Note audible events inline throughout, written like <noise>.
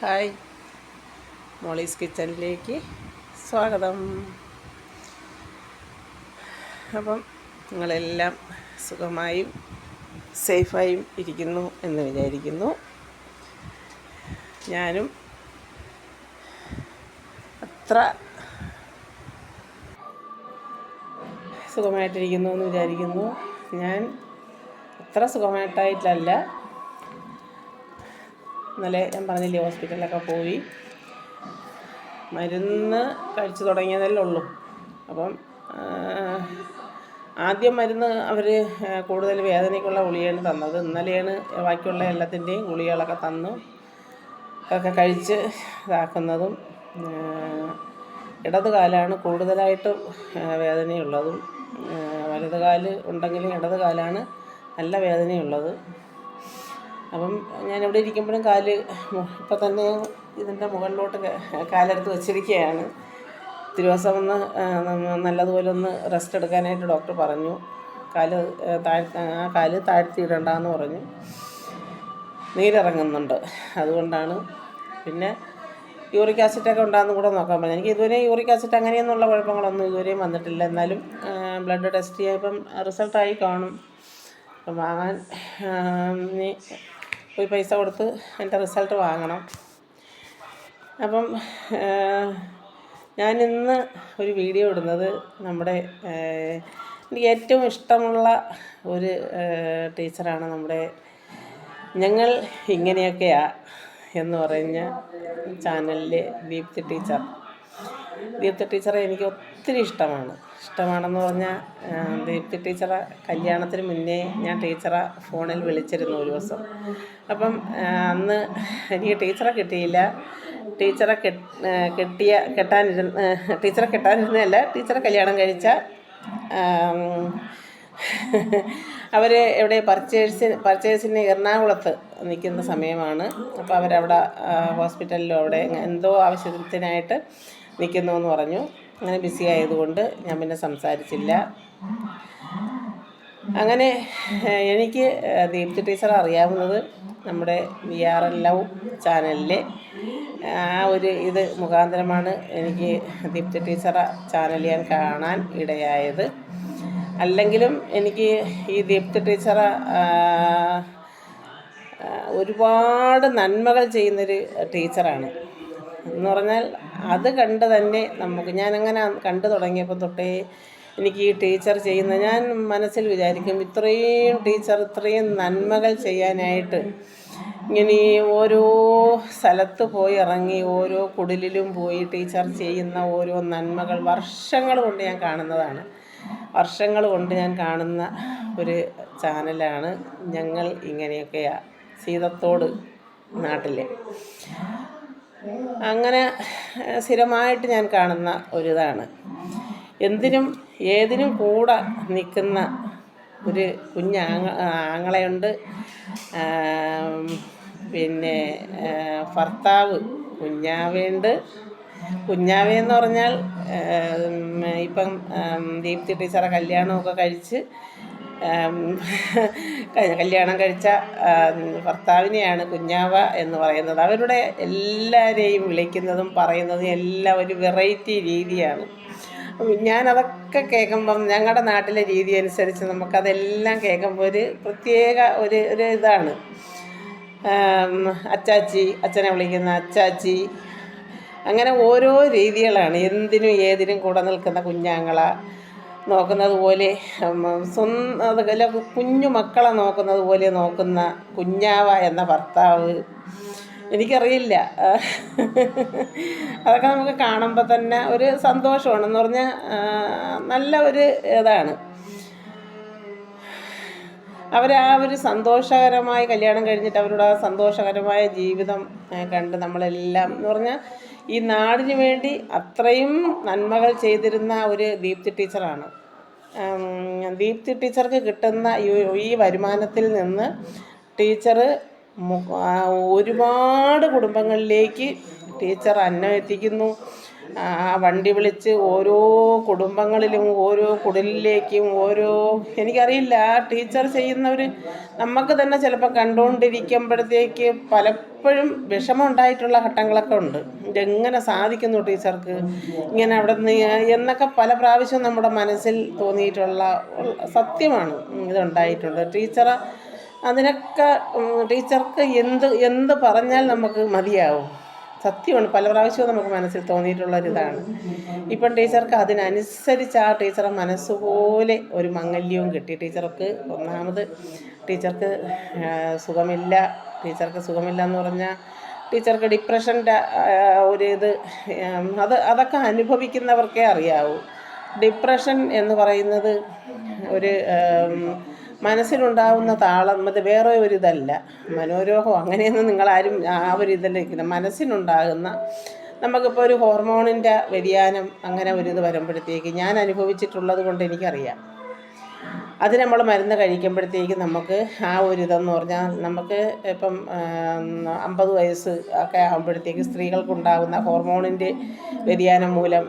Hi. Molly's കിച്ചണിലേക്ക് സ്വാഗതം. അപ്പം നിങ്ങളെല്ലാം സുഖമായും സേഫായും ഇരിക്കുന്നു എന്ന് വിചാരിക്കുന്നു. ഞാനും അത്ര സുഖമായിട്ടിരിക്കുന്നു എന്ന് വിചാരിക്കുന്നു. ഞാൻ അത്ര സുഖമായിട്ടായിട്ടല്ല. ഇന്നലെ ഞാൻ പറഞ്ഞില്ലേ ഹോസ്പിറ്റലിലൊക്കെ പോയി. മരുന്ന് കഴിച്ചു തുടങ്ങിയതല്ലേ ഉള്ളൂ. അപ്പം ആദ്യം മരുന്ന് അവർ കൂടുതൽ വേദനയ്ക്കുള്ള ഗുളികയാണ് തന്നത്. ഇന്നലെയാണ് ബാക്കിയുള്ള എല്ലാത്തിന്റെയും ഗുളികകളൊക്കെ തന്നു. ഒക്കെ കഴിച്ച് ഇതാക്കുന്നതും ഇടത് കാലാണ് കൂടുതലായിട്ടും വേദനയുള്ളതും വലതുകാൽ വലത് കാൽ ഉണ്ടെങ്കിലും ഇടത് കാലാണ് നല്ല വേദനയുള്ളത്. അപ്പം ഞാൻ ഇവിടെ ഇരിക്കുമ്പോഴും കാൽ ഇപ്പം തന്നെ ഇതിന്റെ മുകളിലോട്ട് കാലെടുത്ത് വെച്ചിരിക്കുകയാണ്. തിരുവാസം ഒന്ന് നല്ലതുപോലെ ഒന്ന് റെസ്റ്റ് എടുക്കാനായിട്ട് ഡോക്ടർ പറഞ്ഞു. കാൽ ആ, ആ കാൽ താഴ്ത്തിയിടണ്ടെന്ന് പറഞ്ഞു. നീരിറങ്ങുന്നുണ്ട്. അതുകൊണ്ടാണ് പിന്നെ യൂറിക് ആസിഡൊക്കെ ഉണ്ടാകുന്ന കൂടെ നോക്കാൻ പറഞ്ഞു. എനിക്ക് ഇതുവരെ യൂറിക് ആസിഡ് അങ്ങനെയൊന്നുള്ള കുഴപ്പങ്ങളൊന്നും ഇതുവരെയും വന്നിട്ടില്ല. എന്നാലും ബ്ലഡ് ടെസ്റ്റ് ചെയ്യപ്പം റിസൾട്ടായി കാണും. വാങ്ങാൻ പോയി പൈസ കൊടുത്ത് അതിന്റെ റിസൾട്ട് വാങ്ങണം. അപ്പം ഞാനിന്ന് ഒരു വീഡിയോ ഇടുന്നത് നമ്മുടെ എനിക്ക് ഏറ്റവും ഇഷ്ടമുള്ള ഒരു ടീച്ചറാണ് നമ്മുടെ ഞങ്ങൾ ഇങ്ങനെയൊക്കെയാ എന്ന് പറഞ്ഞ ചാനലിലെ ദീപ്തി ടീച്ചർ. ദീപ്തി ടീച്ചറെ എനിക്ക് ഒത്തിരി ഇഷ്ടമാണ്. ഇഷ്ടമാണെന്ന് പറഞ്ഞാൽ ദീപ്തി ടീച്ചറെ കല്യാണത്തിന് മുന്നേ ഞാൻ ടീച്ചറെ ഫോണിൽ വിളിച്ചിരുന്നു ഒരു ദിവസം. അപ്പം അന്ന് എനിക്ക് ടീച്ചറെ കിട്ടിയില്ല. ടീച്ചറെ കെട്ടിയ കെട്ടാനിരുന്ന ടീച്ചറെ കെട്ടാനിരുന്നതല്ല ടീച്ചറെ കല്യാണം കഴിച്ച അവർ എവിടെ പർച്ചേഴ്സിന് പർച്ചേഴ്സിന് എറണാകുളത്ത് നിൽക്കുന്ന സമയമാണ്. അപ്പോൾ അവരവിടെ ഹോസ്പിറ്റലിലോ അവിടെ എന്തോ ആവശ്യത്തിനായിട്ട് നിൽക്കുന്നു എന്ന് പറഞ്ഞു. അങ്ങനെ ബിസി ആയതുകൊണ്ട് ഞാൻ പിന്നെ സംസാരിച്ചില്ല. അങ്ങനെ എനിക്ക് ദീപ്തി ടീച്ചർ അറിയാവുന്നത് നമ്മുടെ വി ആർ എൽ ലവ് ചാനലിലെ ആ ഒരു ഇത് മുഖാന്തരമാണ് എനിക്ക് ദീപ്തി ടീച്ചറെ ചാനൽ ഞാൻ കാണാൻ ഇടയായത്. അല്ലെങ്കിലും എനിക്ക് ഈ ദീപ്തി ആ, ഒരുപാട് നന്മകൾ ചെയ്യുന്നൊരു ടീച്ചറാണ്. എന്ന് പറഞ്ഞാൽ അത് കണ്ട് തന്നെ നമുക്ക് ഞാനങ്ങനെ കണ്ടു തുടങ്ങിയപ്പോൾ തൊട്ടേ എനിക്ക് ഈ ടീച്ചർ ചെയ്യുന്ന ഞാൻ മനസ്സിൽ വിചാരിക്കും ഇത്രയും ടീച്ചർ ഇത്രയും നന്മകൾ ചെയ്യാനായിട്ട് ഇങ്ങനെ ഓരോ സ്ഥലത്ത് പോയി ഇറങ്ങി ഓരോ കുടിലിലും പോയി ടീച്ചർ ചെയ്യുന്ന ഓരോ നന്മകൾ വർഷങ്ങൾ കൊണ്ട് ഞാൻ കാണുന്നതാണ്. വർഷങ്ങൾ കൊണ്ട് ഞാൻ കാണുന്ന ഒരു ചാനലാണ് ഞങ്ങൾ ഇങ്ങനെയൊക്കെയാണ് സീതത്തോട് നാട്ടിലെ. അങ്ങനെ സ്ഥിരമായിട്ട് ഞാൻ കാണുന്ന ഒരിതാണ്. എന്തിനും ഏതിനും കൂടെ നിൽക്കുന്ന ഒരു കുഞ്ഞാങ്ങ ആങ്ങളയുണ്ട്. പിന്നെ ഭർത്താവ് കുഞ്ഞാവയുണ്ട് കുഞ്ഞാവയെന്ന് പറഞ്ഞാൽ ഇപ്പം ദീപ്തി ടീച്ചറെ കല്യാണമൊക്കെ കഴിച്ച് കല്യാണം കഴിച്ച ഭർത്താവിനെയാണ് കുഞ്ഞാവ എന്ന് പറയുന്നത്. അവരുടെ എല്ലാവരെയും വിളിക്കുന്നതും പറയുന്നതും എല്ലാം ഒരു വെറൈറ്റി രീതിയാണ്. ഞാനതൊക്കെ കേൾക്കുമ്പം ഞങ്ങളുടെ നാട്ടിലെ രീതി അനുസരിച്ച് നമുക്കതെല്ലാം കേൾക്കുമ്പോൾ ഒരു പ്രത്യേക ഒരു ഒരു ഇതാണ്. അച്ചാച്ചി അച്ഛനെ വിളിക്കുന്ന അച്ചാച്ചി അങ്ങനെ ഓരോ രീതികളാണ്. എന്തിനും ഏതിനും കൂടെ നിൽക്കുന്ന കുഞ്ഞാങ്ങള നോക്കുന്നത് പോലെ സ്വന്തം കുഞ്ഞു മക്കളെ നോക്കുന്നത് പോലെ നോക്കുന്ന കുഞ്ഞാവ എന്ന ഭർത്താവ്. എനിക്കറിയില്ല. <laughs> അതൊക്കെ നമുക്ക് കാണുമ്പോൾ തന്നെ ഒരു സന്തോഷമാണെന്ന് പറഞ്ഞാൽ ആ, നല്ല ഒരു ഇതാണ്. അവർ ആ ഒരു സന്തോഷകരമായി കല്യാണം കഴിഞ്ഞിട്ട് അവരുടെ ആ സന്തോഷകരമായ ജീവിതം കണ്ട് നമ്മളെല്ലാം എന്ന് പറഞ്ഞാൽ ഈ നാടിന് വേണ്ടി അത്രയും നന്മകൾ ചെയ്തിരുന്ന ഒരു ദീപ്തി ടീച്ചറാണ്. ദീപ്തി ടീച്ചർക്ക് കിട്ടുന്ന ഈ- വരുമാനത്തിൽ നിന്ന് ടീച്ചർ ഒരുപാട് കുടുംബങ്ങളിലേക്ക് ടീച്ചർ അന്നം എത്തിക്കുന്നു ആ വണ്ടി വിളിച്ച് ഓരോ കുടുംബങ്ങളിലും ഓരോ കുടിലിലേക്കും ഓരോ എനിക്കറിയില്ല. ആ ടീച്ചർ ചെയ്യുന്നവർ നമുക്ക് തന്നെ ചിലപ്പോൾ കണ്ടുകൊണ്ടിരിക്കുമ്പോഴത്തേക്ക് പലപ്പോഴും വിഷമം ഉണ്ടായിട്ടുള്ള ഘട്ടങ്ങളൊക്കെ ഉണ്ട്. ഇതെങ്ങനെ സാധിക്കുന്നു ടീച്ചർക്ക്? ഇങ്ങനെ അവിടെ നിന്ന് എന്നൊക്കെ പല പ്രാവശ്യം നമ്മുടെ മനസ്സിൽ തോന്നിയിട്ടുള്ള സത്യമാണ് ഇതുണ്ടായിട്ടുള്ളത്. ടീച്ചർ അതിനൊക്കെ ടീച്ചർക്ക് എന്ത് എന്ത് പറഞ്ഞാൽ നമുക്ക് മതിയാവും. സത്യമാണ്. പല പ്രാവശ്യവും നമുക്ക് മനസ്സിൽ തോന്നിയിട്ടുള്ളൊരിതാണ്. ഇപ്പം ടീച്ചർക്ക് അതിനനുസരിച്ച് ആ ടീച്ചറെ മനസ്സുപോലെ ഒരു മംഗല്യവും കിട്ടി. ടീച്ചർക്ക് ഒന്നാമത് ടീച്ചർക്ക് സുഖമില്ല. ടീച്ചർക്ക് സുഖമില്ല എന്ന് പറഞ്ഞാൽ ടീച്ചർക്ക് ഡിപ്രഷന്റെ ഒരു ഇത് അത് അതൊക്കെ അനുഭവിക്കുന്നവർക്കേ അറിയാവൂ. ഡിപ്രഷൻ എന്ന് പറയുന്നത് ഒരു മനസ്സിലുണ്ടാവുന്ന താളം അത് വേറെ ഒരു ഇതല്ല മനോരോഗം അങ്ങനെയൊന്നും നിങ്ങളാരും ആ ഒരു ഇതിലേക്ക് മനസ്സിനുണ്ടാകുന്ന നമുക്കിപ്പോൾ ഒരു ഹോർമോണിന്റെ വ്യതിയാനം അങ്ങനെ ഒരു ഇത് വരുമ്പോഴത്തേക്ക് ഞാൻ അനുഭവിച്ചിട്ടുള്ളത് കൊണ്ട് എനിക്കറിയാം. അത് നമ്മൾ മരുന്ന് കഴിക്കുമ്പോഴത്തേക്ക് നമുക്ക് ആ ഒരു ഇതെന്ന് പറഞ്ഞാൽ നമുക്ക് ഇപ്പം അമ്പത് വയസ്സ് ഒക്കെ ആകുമ്പോഴത്തേക്ക് സ്ത്രീകൾക്കുണ്ടാകുന്ന ഹോർമോണിന്റെ വ്യതിയാനം മൂലം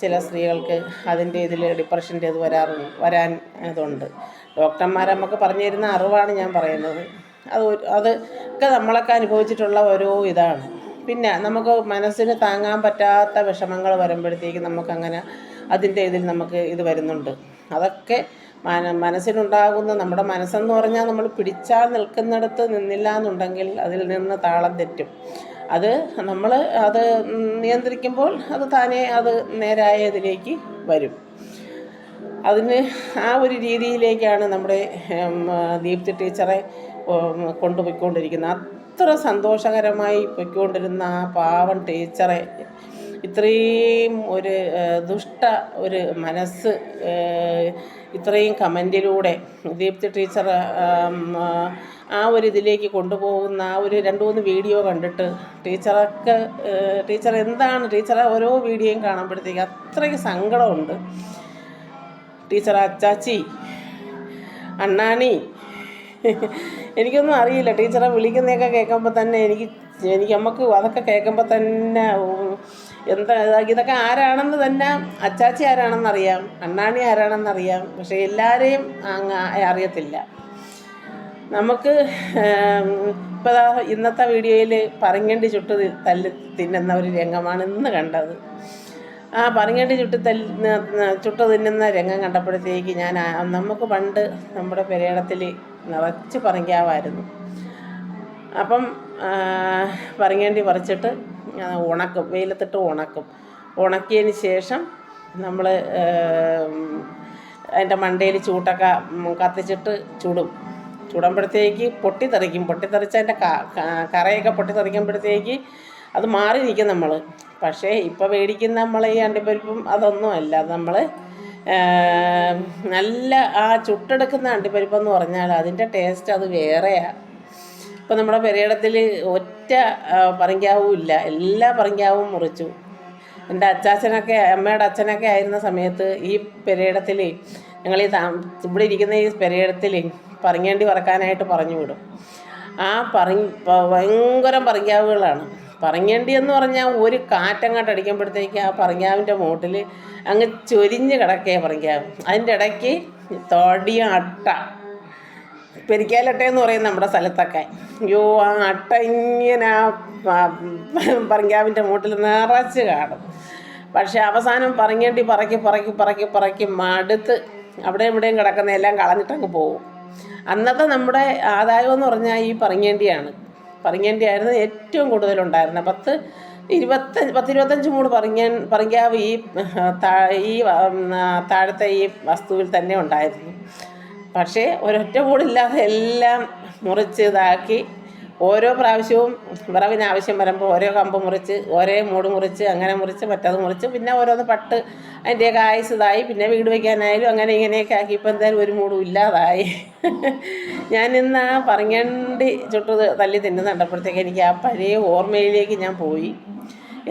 ചില സ്ത്രീകൾക്ക് അതിന്റെ ഇതിൽ ഡിപ്രഷന്റെ ഇത് വരാറുണ്ട് വരാൻ ഇതുണ്ട്. ഡോക്ടർമാർ നമുക്ക് പറഞ്ഞു തരുന്ന അറിവാണ് ഞാൻ പറയുന്നത്. അത് അത് ഒക്കെ നമ്മളൊക്കെ അനുഭവിച്ചിട്ടുള്ള ഓരോ ഇതാണ്. പിന്നെ നമുക്ക് മനസ്സിന് താങ്ങാൻ പറ്റാത്ത വിഷമങ്ങൾ വരുമ്പോഴത്തേക്ക് നമുക്കങ്ങനെ അതിന്റെ ഇതിൽ നമുക്ക് ഇത് വരുന്നുണ്ട്. അതൊക്കെ മന മനസ്സിനുണ്ടാകുന്ന നമ്മുടെ മനസ്സെന്ന് പറഞ്ഞാൽ നമ്മൾ പിടിച്ചാൽ നിൽക്കുന്നിടത്ത് നിന്നില്ല എന്നുണ്ടെങ്കിൽ അതിൽ നിന്ന് താളം തെറ്റും. അത് നമ്മൾ അത് നിയന്ത്രിക്കുമ്പോൾ അത് താനേ അത് നേരായ ഇതിലേക്ക് വരും. അതിന് ആ ഒരു രീതിയിലേക്കാണ് നമ്മുടെ ദീപ്തി ടീച്ചറെ കൊണ്ടുപോയിക്കൊണ്ടിരിക്കുന്നത്. അത്ര സന്തോഷകരമായി പൊയ്ക്കൊണ്ടിരുന്ന ആ പാവൻ ടീച്ചറെ ഇത്രയും ഒരു ദുഷ്ട ഒരു മനസ്സ് ഇത്രയും കമന്റിലൂടെ ദീപ്തി ടീച്ചർ ആ ഒരു ഇതിലേക്ക് കൊണ്ടുപോകുന്ന ആ ഒരു രണ്ട് മൂന്ന് വീഡിയോ കണ്ടിട്ട് ടീച്ചറൊക്കെ ടീച്ചർ എന്താണ് ടീച്ചറെ ഓരോ വീഡിയോയും കാണുമ്പോഴത്തേക്ക് അത്രയ്ക്ക് സങ്കടമുണ്ട്. ടീച്ചർ അച്ചാച്ചി. അണ്ണാണി. എനിക്കൊന്നും അറിയില്ല. ടീച്ചറെ വിളിക്കുന്നതൊക്കെ കേൾക്കുമ്പോൾ തന്നെ എനിക്ക് എനിക്ക് നമുക്ക് അതൊക്കെ കേൾക്കുമ്പോൾ തന്നെ എന്താ ഇതാ- ഇതൊക്കെ ആരാണെന്ന് തന്നെ അച്ചാച്ചി ആരാണെന്നറിയാം. അണ്ണാണി ആരാണെന്നറിയാം. പക്ഷേ എല്ലാവരെയും അറിയത്തില്ല. നമുക്ക് ഇപ്പോൾ ഇന്നത്തെ വീഡിയോയിൽ പറങ്ങേണ്ടി ചുട്ട് തല്ലി തിന്നുന്ന ഒരു രംഗമാണ് ഇന്ന് കണ്ടത്. ആ പറങ്ങേണ്ടി ചുട്ട് തല്ല് ചുട്ട് തിന്നുന്ന രംഗം കണ്ടപ്പോഴത്തേക്ക് ഞാൻ നമുക്ക് പണ്ട് നമ്മുടെ പെരേടത്തിൽ നിറച്ച് പറങ്കാവായിരുന്നു അപ്പം പറങ്ങേണ്ടി പറിച്ചിട്ട് ഉണക്കും വെയിലത്തിട്ട് ഉണക്കും. ഉണക്കിയതിന് ശേഷം നമ്മൾ അതിന്റെ മണ്ടയിൽ ചൂട്ടൊക്കെ കത്തിച്ചിട്ട് ചുടും. ചുടുമ്പോഴത്തേക്ക് പൊട്ടിത്തെറിക്കും. പൊട്ടിത്തെറിച്ച് അതിന്റെ കറയൊക്കെ പൊട്ടിത്തെറിക്കുമ്പോഴത്തേക്ക് അത് മാറി നിൽക്കും നമ്മൾ പക്ഷേ ഇപ്പോൾ മേടിക്കുന്ന നമ്മൾ ഈ അണ്ടിപ്പരിപ്പും അതൊന്നുമല്ല. നമ്മൾ നല്ല ആ ചുട്ടെടുക്കുന്ന അണ്ടിപ്പരിപ്പെന്ന് പറഞ്ഞാൽ അതിന്റെ ടേസ്റ്റ് അത് വേറെയാണ് ഇപ്പം നമ്മുടെ പെരയിടത്തിൽ ഒറ്റ പറങ്കാവും ഇല്ല. എല്ലാ പറങ്കാവും മുറിച്ചു. എന്റെ അച്ചാച്ചനൊക്കെ അമ്മയുടെ അച്ഛനൊക്കെ ആയിരുന്ന സമയത്ത് ഈ പെരയിടത്തിൽ ഞങ്ങൾ ഈ ഇവിടെ ഇരിക്കുന്ന ഈ പെരയിടത്തിൽ പറങ്ങേണ്ടി വറക്കാനായിട്ട് പറഞ്ഞു വിടും. ആ പറ ഭയങ്കരം പറങ്കാവുകളാണ്. പറങ്ങേണ്ടി എന്ന് പറഞ്ഞാൽ ഒരു കാറ്റങ്ങോട്ട് അടിക്കുമ്പോഴത്തേക്ക് ആ പറങ്കാവിന്റെ മോട്ടിൽ അങ്ങ് ചൊരിഞ്ഞ് കിടക്കേ പറങ്ങാവ്. അതിന്റെ ഇടയ്ക്ക് തൊടിയ അട്ട. പെരിക്കാലട്ട എന്ന് പറയും നമ്മുടെ സ്ഥലത്തൊക്കെ. അയ്യോ ആ അട്ട ഇങ്ങനെ പറങ്കാവിന്റെ മൂട്ടിൽ നിറച്ച് കാണും. പക്ഷേ അവസാനം പറങ്ങേണ്ടി പറക്കി പറക്കി പറക്കി പറക്കി മടുത്ത് അവിടെ ഇവിടെയും കിടക്കുന്ന എല്ലാം കളഞ്ഞിട്ടങ്ങ് പോകും അന്നത്തെ നമ്മുടെ ആദായം എന്ന് പറഞ്ഞാൽ ഈ പറങ്ങേണ്ടിയാണ്. പറങ്ങേണ്ടിയായിരുന്നു ഏറ്റവും കൂടുതലുണ്ടായിരുന്നത് പത്ത് ഇരുപത്തഞ്ച് പത്തിരുപത്തഞ്ച് മൂട് പറങ്ങാൻ പറങ്കാവ് ഈ ഈ താഴത്തെ ഈ വസ്തുവിൽ തന്നെ ഉണ്ടായിരുന്നു. പക്ഷേ ഒരൊറ്റ മൂടില്ലാതെ എല്ലാം മുറിച്ച് ഇതാക്കി ഓരോ പ്രാവശ്യവും വിറവിന് ആവശ്യം വരുമ്പോൾ ഓരോ കമ്പ് മുറിച്ച് ഓരോ മൂട് മുറിച്ച് അങ്ങനെ മുറിച്ച് മറ്റത് മുറിച്ച് പിന്നെ ഓരോന്ന് പട്ട് അതിന്റെയൊക്കെ ആയുസ് ഇതായി പിന്നെ വീട് വയ്ക്കാനായാലും അങ്ങനെ ഇങ്ങനെയൊക്കെ ആക്കി. ഇപ്പം എന്തായാലും ഒരു മൂടും ഇല്ലാതായി. ഞാൻ ഇന്ന് ആ പറങ്ങണ്ടി ചുട്ട് തല്ലി തിന്നുന്ന കണ്ടപ്പോഴത്തേക്ക് എനിക്ക് ആ പഴയ ഓർമ്മയിലേക്ക് ഞാൻ പോയി.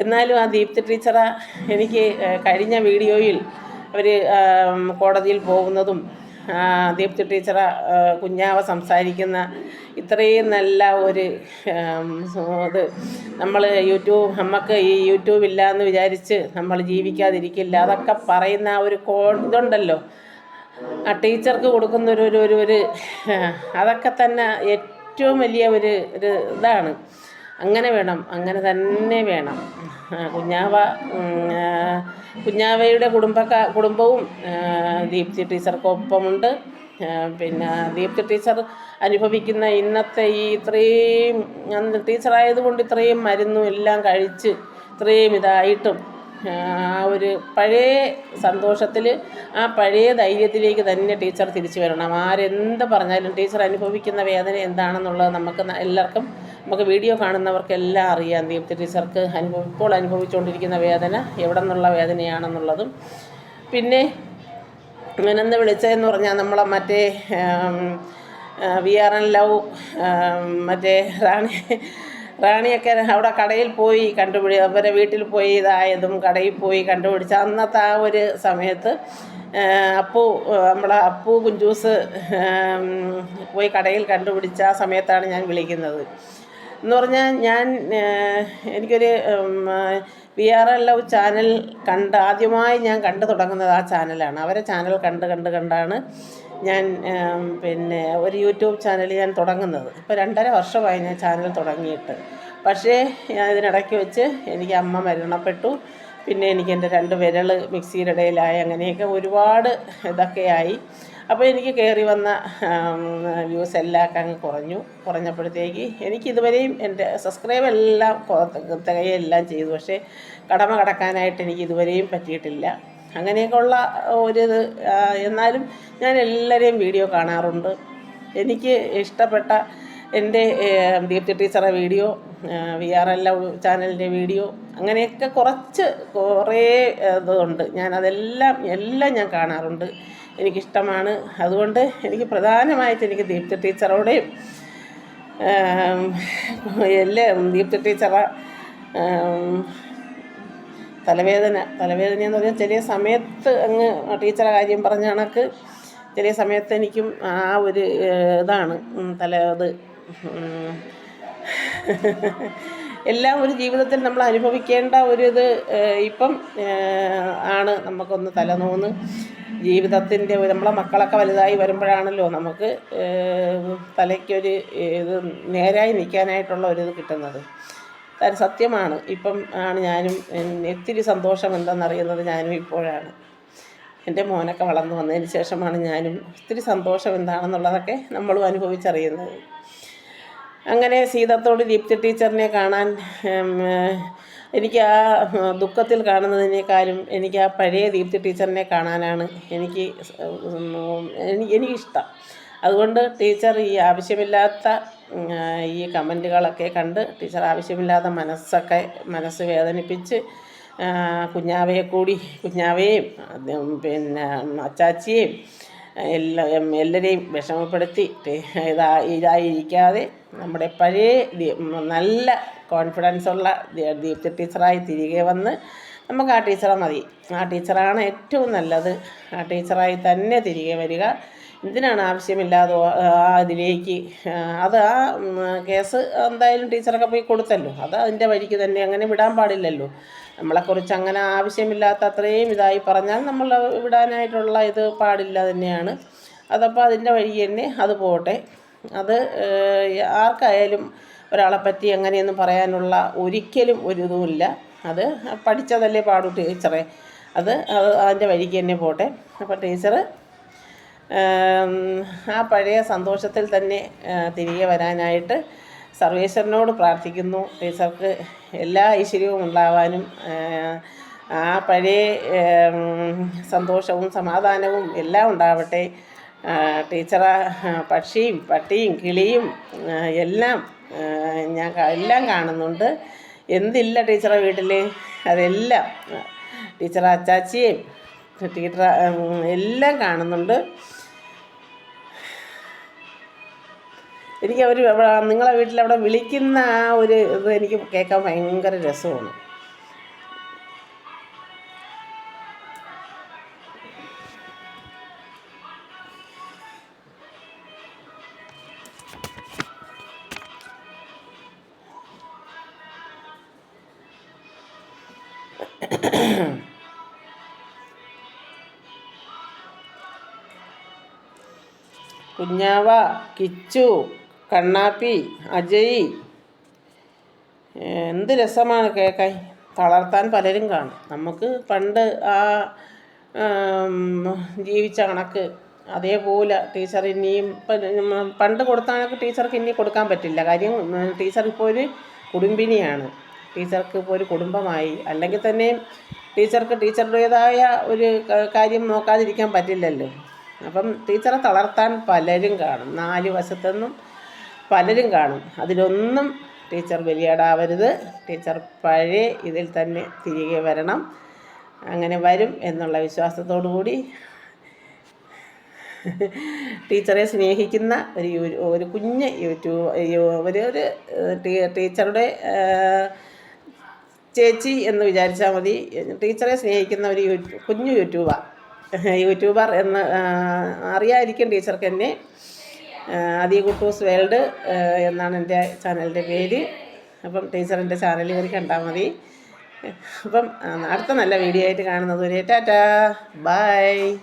എന്നാലും ആ ദീപ്തി ടീച്ചറ എനിക്ക് കഴിഞ്ഞ വീഡിയോയിൽ അവർ കോടതിയിൽ പോകുന്നതും ദീപ്തി ടീച്ചർ കുഞ്ഞാവ സംസാരിക്കുന്ന ഇത്രയും നല്ല ഒരു ഇത് നമ്മൾ യൂട്യൂബ് നമുക്ക് ഈ യൂട്യൂബ് ഇല്ല എന്ന് വിചാരിച്ച് നമ്മൾ ജീവിക്കാതിരിക്കില്ല. അതൊക്കെ പറയുന്ന ആ ഒരു കോ ഇതുണ്ടല്ലോ. ആ ടീച്ചർക്ക് കൊടുക്കുന്ന ഒരു ഒരു ഒരു ഒരു അതൊക്കെ തന്നെ ഏറ്റവും വലിയ ഒരു ഒരു ഇതാണ്. അങ്ങനെ വേണം അങ്ങനെ തന്നെ വേണം. കുഞ്ഞാവ കുഞ്ഞാവയുടെ കുടുംബക്ക കുടുംബവും ദീപ്തി ടീച്ചർക്കൊപ്പമുണ്ട്. പിന്നെ ദീപ്തി ടീച്ചർ അനുഭവിക്കുന്ന ഇന്നത്തെ ഈ ഇത്രയും അന്ന് ടീച്ചറായതുകൊണ്ട് ഇത്രയും മരുന്നും എല്ലാം കഴിച്ച് ഇത്രയും ഇതായിട്ടും ആ ഒരു പഴയ സന്തോഷത്തിൽ ആ പഴയ ധൈര്യത്തിലേക്ക് തന്നെ ടീച്ചർ തിരിച്ചു വരണം. ആരെന്ത് പറഞ്ഞാലും ടീച്ചർ അനുഭവിക്കുന്ന വേദന എന്താണെന്നുള്ളത് നമുക്ക് എല്ലാവർക്കും നമുക്ക് വീഡിയോ കാണുന്നവർക്കെല്ലാം അറിയാം. ദീപ്തി ടീച്ചർക്ക് അനുഭവ ഇപ്പോൾ അനുഭവിച്ചുകൊണ്ടിരിക്കുന്ന വേദന എവിടെ നിന്നുള്ള വേദനയാണെന്നുള്ളതും. പിന്നെ ഞാനെന്ന് വിളിച്ചതെന്ന് പറഞ്ഞാൽ നമ്മളെ മറ്റേ വി ആർ എൻ ലവ് മറ്റേ റാണി റാണിയൊക്കെ അവിടെ കടയിൽ പോയി കണ്ടുപിടി അവരെ വീട്ടിൽ പോയി ഇതായതും കടയിൽ പോയി കണ്ടുപിടിച്ച അന്നത്തെ ആ ഒരു സമയത്ത് അപ്പു നമ്മളെ അപ്പു കുഞ്ചൂസ് പോയി കടയിൽ കണ്ടുപിടിച്ച ആ സമയത്താണ് ഞാൻ വിളിക്കുന്നത്. എന്ന് പറഞ്ഞാൽ ഞാൻ എനിക്കൊരു V R L love channel കണ്ട് ആദ്യമായി ഞാൻ കണ്ടു തുടങ്ങുന്നത് ആ ചാനലാണ് അവരെ ചാനൽ കണ്ട് കണ്ട് കണ്ടാണ് ഞാൻ പിന്നെ ഒരു യൂട്യൂബ് ചാനൽ ഞാൻ തുടങ്ങുന്നത്. ഇപ്പോൾ രണ്ടര വർഷമായി ഞാൻ ചാനൽ തുടങ്ങിയിട്ട്. പക്ഷേ ഞാൻ ഇതിനിടയ്ക്ക് വെച്ച് എനിക്ക് അമ്മ മരണപ്പെട്ടു. പിന്നെ എനിക്ക് എന്റെ രണ്ട് വിരൽ മിക്സിയുടെ ഇടയിലായി. അങ്ങനെയൊക്കെ ഒരുപാട് ഇതൊക്കെയായി. അപ്പോൾ എനിക്ക് കയറി വന്ന വ്യൂസ് എല്ലാം അങ്ങ് കുറഞ്ഞു. കുറഞ്ഞപ്പോഴത്തേക്ക് എനിക്ക് ഇതുവരെയും എന്റെ സബ്സ്ക്രൈബ് എല്ലാം തികയെല്ലാം ചെയ്തു. പക്ഷേ കടമ കടക്കാനായിട്ട് എനിക്ക് ഇതുവരെയും പറ്റിയിട്ടില്ല. അങ്ങനെയൊക്കെ ഉള്ള ഒരു ഇത് എന്നാലും ഞാൻ എല്ലാവരെയും വീഡിയോ കാണാറുണ്ട്. എനിക്ക് ഇഷ്ടപ്പെട്ട എന്റെ ദീപ്തി ടീച്ചറെ വീഡിയോ വി ആർ എൽ ചാനലിന്റെ വീഡിയോ അങ്ങനെയൊക്കെ കുറച്ച് കുറേ ഇതുണ്ട്. ഞാൻ അതെല്ലാം എല്ലാം ഞാൻ കാണാറുണ്ട്. എനിക്കിഷ്ടമാണ് അതുകൊണ്ട് എനിക്ക് പ്രധാനമായിട്ട് എനിക്ക് ദീപ്തി ടീച്ചറോടെയും എല്ലാ ദീപ്തി ടീച്ചറ തലവേദന തലവേദന എന്ന് പറഞ്ഞാൽ ചെറിയ സമയത്ത് അങ്ങ് ടീച്ചറെ കാര്യം പറഞ്ഞ കണക്ക് ചെറിയ സമയത്ത് എനിക്കും ആ ഒരു ഇതാണ് തല ഇത്. എല്ലാം ഒരു ജീവിതത്തിൽ നമ്മൾ അനുഭവിക്കേണ്ട ഒരു ഇത് ഇപ്പം ആണ് നമുക്കൊന്ന് തലനോന്ന്. ജീവിതത്തിന്റെ നമ്മളെ മക്കളൊക്കെ വലുതായി വരുമ്പോഴാണല്ലോ നമുക്ക് തലയ്ക്കൊരു ഇത് നേരായി നിൽക്കാനായിട്ടുള്ള ഒരു ഇത് കിട്ടുന്നത്. സത്യമാണ്. ഇപ്പം ആണ് ഞാനും ഒത്തിരി സന്തോഷം എന്തെന്നറിയുന്നത് ഞാനും ഇപ്പോഴാണ്. എന്റെ മോനൊക്കെ വളർന്നു വന്നതിന് ശേഷമാണ് ഞാനും ഒത്തിരി സന്തോഷം എന്താണെന്നുള്ളതൊക്കെ നമ്മളും അനുഭവിച്ചറിയുന്നത്. അങ്ങനെ സീതത്തോട് ദീപ്തി ടീച്ചറിനെ കാണാൻ എനിക്ക് ആ ദുഃഖത്തിൽ കാണുന്നതിനേക്കാളും എനിക്ക് ആ പഴയ ദീപ്തി ടീച്ചറിനെ കാണാനാണ് എനിക്ക് എനിക്ക് എനിക്കിഷ്ടം. അതുകൊണ്ട് ടീച്ചർ ഈ ആവശ്യമില്ലാത്ത ഈ കമന്റുകളൊക്കെ കണ്ട് ടീച്ചർ ആവശ്യമില്ലാത്ത മനസ്സൊക്കെ മനസ്സ് വേദനിപ്പിച്ച് കുഞ്ഞാവയെ കൂടി കുഞ്ഞാവയെയും പിന്നെ അച്ചാച്ചിയെയും എല്ലാ എല്ലാവരെയും വിഷമപ്പെടുത്തി ഇതാ ഇതായിരിക്കാതെ നമ്മുടെ പഴയ നല്ല കോൺഫിഡൻസ് ഉള്ള ദീ- ദീപ്തി ടീച്ചറായി തിരികെ വന്ന് നമുക്ക് ആ ടീച്ചറെ മതി. ആ ടീച്ചറാണ് ഏറ്റവും നല്ലത്. ആ ടീച്ചറായി തന്നെ തിരികെ വരിക. എന്തിനാണ് ആവശ്യമില്ലാതെ ആ ഇതിലേക്ക് അത് ആ കേസ് എന്തായാലും ടീച്ചറൊക്കെ പോയി കൊടുത്തല്ലോ. അത് അതിന്റെ വഴിക്ക് തന്നെ അങ്ങനെ വിടാൻ പാടില്ലല്ലോ. നമ്മളെക്കുറിച്ച് അങ്ങനെ ആവശ്യമില്ലാത്ത അത്രയും ഇതായി പറഞ്ഞാൽ നമ്മൾ വിടാനായിട്ടുള്ള ഇത് പാടില്ല തന്നെയാണ്. അതപ്പോൾ അതിന്റെ വഴി തന്നെ അത് പോട്ടെ. അത് ആർക്കായാലും ഒരാളെ പറ്റി എങ്ങനെയെന്നും പറയാനുള്ള ഒരിക്കലും ഒരു ഇതുമില്ല. അത് പഠിച്ചതല്ലേ പാടൂ ടീച്ചറെ. അത് അത് അതിന്റെ വഴിക്ക് തന്നെ പോട്ടെ. അപ്പോൾ ടീച്ചറ് ആ പഴയ സന്തോഷത്തിൽ തന്നെ തിരികെ വരാനായിട്ട് സർവേശ്വരനോട് പ്രാർത്ഥിക്കുന്നു. ടീച്ചർക്ക് എല്ലാ ഐശ്വര്യവും ഉണ്ടാവാനും ആ, പഴയ സന്തോഷവും സമാധാനവും എല്ലാം ഉണ്ടാവട്ടെ. ടീച്ചറെ പക്ഷിയും പട്ടിയും കിളിയും എല്ലാം ഞാൻ എല്ലാം കാണുന്നുണ്ട്. എന്തില്ല ടീച്ചറെ വീട്ടിൽ അതെല്ലാം ടീച്ചറെ അച്ചാച്ചിയെയും ടീച്ചർ എല്ലാം കാണുന്നുണ്ട്. എനിക്ക് അവർ നിങ്ങളെ വീട്ടിൽ അവിടെ വിളിക്കുന്ന ആ ഒരു ഇത് എനിക്ക് കേൾക്കാൻ ഭയങ്കര രസമാണ്. കുഞ്ഞാവ കിച്ചു കണ്ണാപ്പി അജയ്. എന്ത് രസമാണ് കേൾക്കാൻ. തളർത്താൻ പലരും കാണും. നമുക്ക് പണ്ട് ആ ജീവിച്ച കണക്ക് അതേപോലെ ടീച്ചർ ഇനിയും പണ്ട് കൊടുത്ത കണക്ക് ടീച്ചർക്ക് ഇനി കൊടുക്കാൻ പറ്റില്ല. കാര്യം ടീച്ചർ ഇപ്പോൾ ഒരു കുടുംബിനിയാണ്. ടീച്ചർക്ക് ഇപ്പോൾ ഒരു കുടുംബമായി. അല്ലെങ്കിൽ തന്നെയും ടീച്ചർക്ക് ടീച്ചറുടേതായ ഒരു കാര്യം നോക്കാതിരിക്കാൻ പറ്റില്ലല്ലോ. അപ്പം ടീച്ചറെ തളർത്താൻ പലരും കാണും. നാല് വശത്തുനിന്നും പലരും കാണും. അതിലൊന്നും ടീച്ചർ ബലിയാടാവരുത്. ടീച്ചർ പഴയ ഇതിൽ തന്നെ തിരികെ വരണം. അങ്ങനെ വരും എന്നുള്ള വിശ്വാസത്തോടു കൂടി ടീച്ചറെ സ്നേഹിക്കുന്ന ഒരു ഒരു കുഞ്ഞ് യൂട്യൂബ് ഒരു ഒരു ടീച്ചറുടെ ചേച്ചി എന്ന് വിചാരിച്ചാൽ മതി. ടീച്ചറെ സ്നേഹിക്കുന്ന ഒരു യൂട്യൂബ് കുഞ്ഞു യൂട്യൂബർ യൂട്യൂബർ എന്ന് ആ, അറിയാതിരിക്കും ടീച്ചർക്ക് എന്നെ. അതി കുട്ടൂസ് വേൾഡ് എന്നാണ് എന്റെ ചാനലിന്റെ പേര്. അപ്പം ടീച്ചറിന്റെ ചാനൽ കയറി കണ്ടാൽ മതി. അപ്പം അടുത്ത നല്ല വീഡിയോ ആയിട്ട് കാണുന്നത് വരെ ടാറ്റാ. ബൈ.